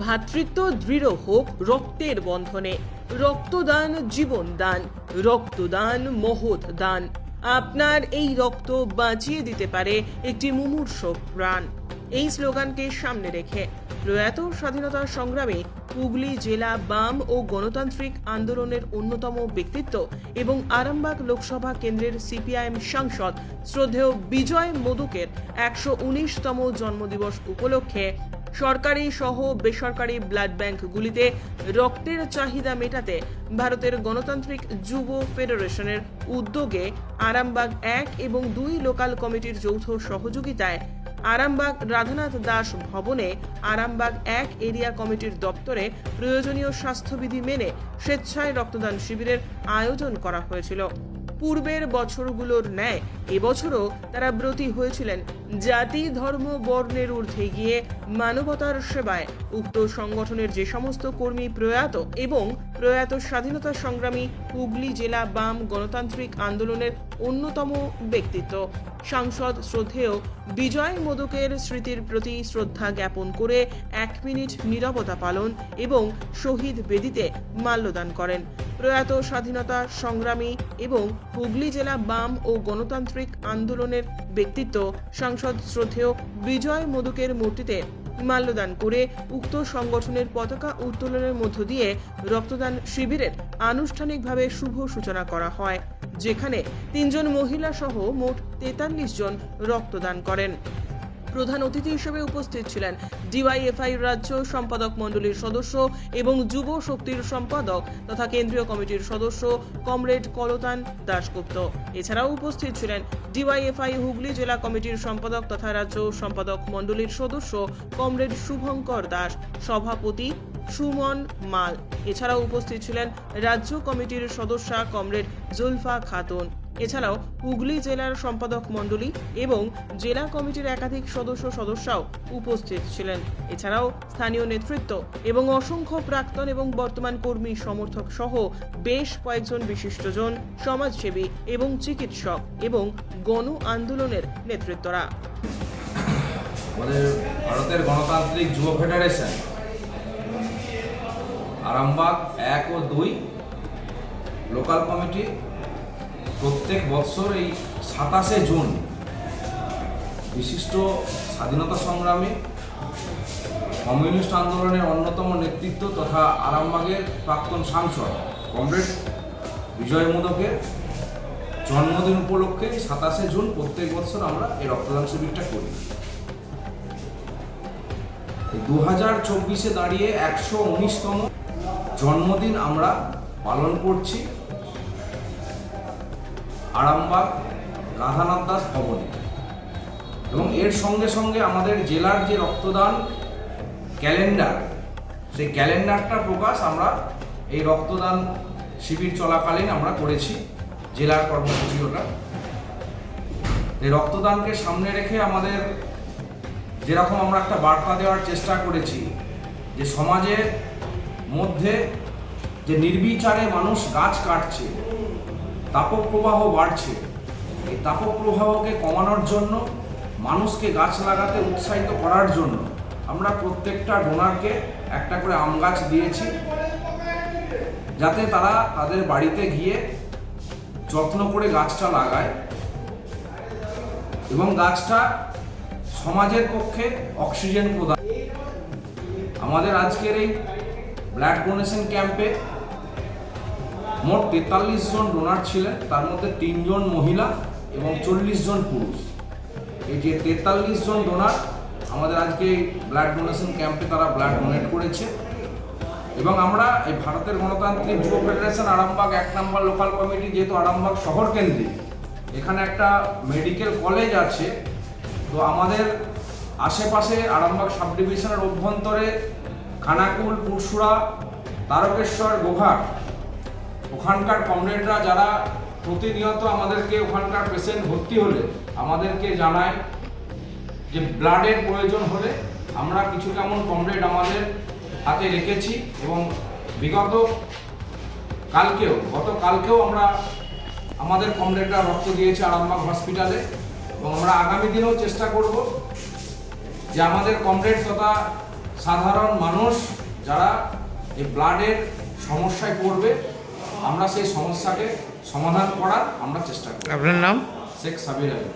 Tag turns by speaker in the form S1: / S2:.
S1: ভ্রাতৃত্ব দৃঢ় হোক রক্তের বন্ধনে। রক্তদান জীবন দান, রক্তদান মহৎ দান। আপনার এই রক্ত বাঁচিয়ে দিতে পারে একটি মুমূর্ষ প্রাণ। এই স্লোগানকে সামনে রেখে প্রয়াত স্বাধীনতা সংগ্রামে হুগলি জেলা বাম ও গণতান্ত্রিক আন্দোলনের অন্যতম ব্যক্তিত্ব এবং আরামবাগ লোকসভা কেন্দ্রের সিপিআইএম সাংসদ শ্রদ্ধেয় বিজয় মোদকের একশো উনিশতম জন্মদিবস উপলক্ষে সরকারি সহ বেসরকারি ব্লাড ব্যাংকগুলিতে রক্তের চাহিদা মেটাতে ভারতের গণতান্ত্রিক যুব ফেডারেশনের উদ্যোগে আরামবাগ এক এবং দুই লোকাল কমিটির যৌথ সহযোগিতায় আরামবাগ রাধানাথ দাস ভবনে আরামবাগ এক এরিয়া কমিটির দপ্তরে প্রয়োজনীয় স্বাস্থ্যবিধি মেনে স্বেচ্ছায় রক্তদান শিবিরের আয়োজন করা হয়েছিল। পূর্বের বছরগুলোর ন্যায়, এবছরও তারা ব্রতী হয়েছিলেন। জাতি, ধর্ম, বর্ণের ঊর্ধ্বে গিয়ে মানবতার সেবায় উক্ত সংগঠনের যে সমস্ত কর্মী প্রয়াত এবং প্রয়াত স্বাধীনতা সংগ্রামী হুগলি জেলা বাম গণতান্ত্রিক আন্দোলনের অন্যতম ব্যক্তিত্ব। সাংসদ শ্রদ্ধেয় বিজয় মোদকের স্মৃতির প্রতি শ্রদ্ধা জ্ঞাপন করে এক মিনিট নীরবতা পালন এবং শহীদ বেদিতে মাল্যদান করেন। প্রয়াত স্বাধীনতা সংগ্রামী এবং হুগলি জেলা বাম ও গণতান্ত্রিক আন্দোলনের ব্যক্তিত্ব। সাংসদ শ্রদ্ধেয় বিজয় মোদকের মূর্তিতে মাল্যদান করে উক্ত সংগঠনের পতাকা উত্তোলনের মধ্য দিয়ে রক্তদান শিবিরের আনুষ্ঠানিকভাবে শুভ সূচনা করা হয়, যেখানে তিনজন মহিলা সহ মোট তেতাল্লিশ জন রক্তদান করেন। প্রধান অতিথি হিসেবে উপস্থিত ছিলেন ডিওয়াইএফআই রাজ্য সম্পাদক মণ্ডলীর সদস্য এবং যুব শক্তির সম্পাদক তথা কেন্দ্রীয় কমিটির সদস্য কমরেড কলতান দাশগুপ্ত। এছাড়াও উপস্থিত ছিলেন ডিওয়াইএফআই হুগলি জেলা কমিটির সম্পাদক তথা রাজ্য সম্পাদক মণ্ডলীর সদস্য কমরেড শুভঙ্কর দাস, সভাপতি সুমন মাল। এছাড়াও উপস্থিত ছিলেন রাজ্য কমিটির সদস্যা কমরেড জুলফা খাতুন। এছাড়াও হুগলি জেলার সম্পাদক মণ্ডলী এবং জেলা কমিটির একাধিক সদস্য সদস্যরাও উপস্থিত ছিলেন। এছাড়াও স্থানীয় নেতৃত্ব এবং অসংখ্য প্রাক্তন এবং বর্তমান কর্মী সমর্থক সহ বেশ কয়েকজন বিশিষ্টজন সমাজসেবী এবং চিকিৎসক এবং গণ আন্দোলনের নেতৃত্বরা।
S2: ভারতের গণতান্ত্রিক যুব ফেডারেশন আরামবাগ এক ও দুই লোকাল কমিটি প্রত্যেক বছর এই সাতাশে জুন বিশিষ্ট স্বাধীনতা সংগ্রামী কমিউনিস্ট আন্দোলনের অন্যতম নেতৃত্ব তথা আরামবাগের প্রাক্তন সাংসদ কমরেড বিজয় মোদকের জন্মদিন উপলক্ষে সাতাশে জুন প্রত্যেক বছর আমরা এই রক্তদান শিবিরটা করি। দু হাজার চব্বিশে দাঁড়িয়ে একশো উনিশতম জন্মদিন আমরা পালন করছি। আরামবাগ, রাধানাথ দাস ভবনে এবং এর সঙ্গে সঙ্গে আমাদের জেলার যে রক্তদান ক্যালেন্ডার, সেই ক্যালেন্ডারটা প্রকাশ আমরা এই রক্তদান শিবির চলাকালীন আমরা করেছি, জেলার কর্মসূচি ওটা এই রক্তদানকে সামনে রেখে আমাদের যেরকম আমরা একটা বার্তা দেওয়ার চেষ্টা করেছি, যে সমাজের মধ্যে যে নির্বিচারে মানুষ গাছ কাটছে তাপপ্রবাহ বাড়ছে। এই তাপপ্রবাহকে কমানোর জন্য, মানুষকে গাছ লাগাতে উৎসাহিত করার জন্য আমরা প্রত্যেকটা ডোনারকে একটা করে আম গাছ দিয়েছি, যাতে তারা তাদের বাড়িতে গিয়ে যত্ন করে গাছটা লাগায় এবং গাছটা সমাজের পক্ষে অক্সিজেন প্রদান আমাদের আজকের এই ব্লাড ডোনেশন ক্যাম্পে মোট তেতাল্লিশ জন ডোনার ছিলেন, তার মধ্যে তিনজন মহিলা এবং চল্লিশ জন পুরুষ। এই যে তেতাল্লিশ জন ডোনার আমাদের আজকে ব্লাড ডোনেশন ক্যাম্পে তারা ব্লাড ডোনেট করেছে। এবং আমরা এই ভারতের গণতান্ত্রিক যুব ফেডারেশন আরামবাগ এক নম্বর লোকাল কমিটি যেহেতু আরামবাগ শহর কেন্দ্রিক, এখানে একটা মেডিকেল কলেজ আছে। তো আমাদের আশেপাশে আরামবাগ সাব ডিভিশনের অভ্যন্তরে খানাকুল পুরসুরা তারকেশ্বর, গোঘাট ওখানকার কমরেডরা যারা প্রতিনিয়ত আমাদেরকে ওখানকার পেশেন্ট ভর্তি হলে আমাদেরকে জানায় যে ব্লাডের প্রয়োজন হলে আমরা কিছু কেমন কমরেড আমাদের হাতে রেখেছি এবং বিগত কালকেও, গত কালকেও আমরা আমাদের কমরেডরা রক্ত দিয়েছে আরামবাগ হসপিটালে এবং আমরা আগামী দিনেও চেষ্টা করব যে আমাদের কমরেড তথা সাধারণ মানুষ যারা এই ব্লাডের সমস্যায় পড়বে আমরা সেই সমস্যাকে সমাধান করার আমরা চেষ্টা করি
S3: আপনার নাম?
S2: শেখ সাবির আলী।